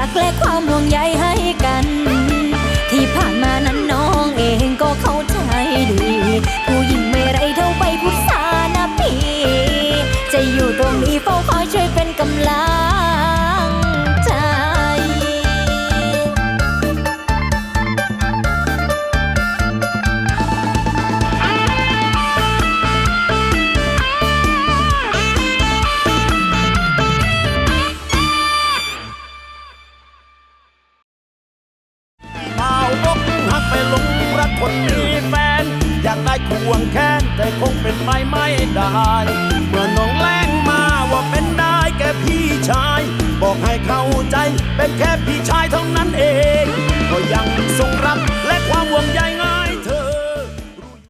รักและความห่วงใยให้กัน ที่ผ่านมานั้นน้องเองก็เข้าใจดี ผู้หญิงไม่ไรเท่าใบผู้สานะพี่ จะอยู่ตรงนี้เฝ้าคอยช่วยเป็นกำลัง ไปหลงรักคนมีแฟน อยากได้ควงแค้นแต่คงเป็นไปไม่ได้ เมื่อน้องแรงมาว่าเป็นได้แค่พี่ชาย บอกให้เข้าใจเป็นแค่พี่ชายเท่านั้นเอง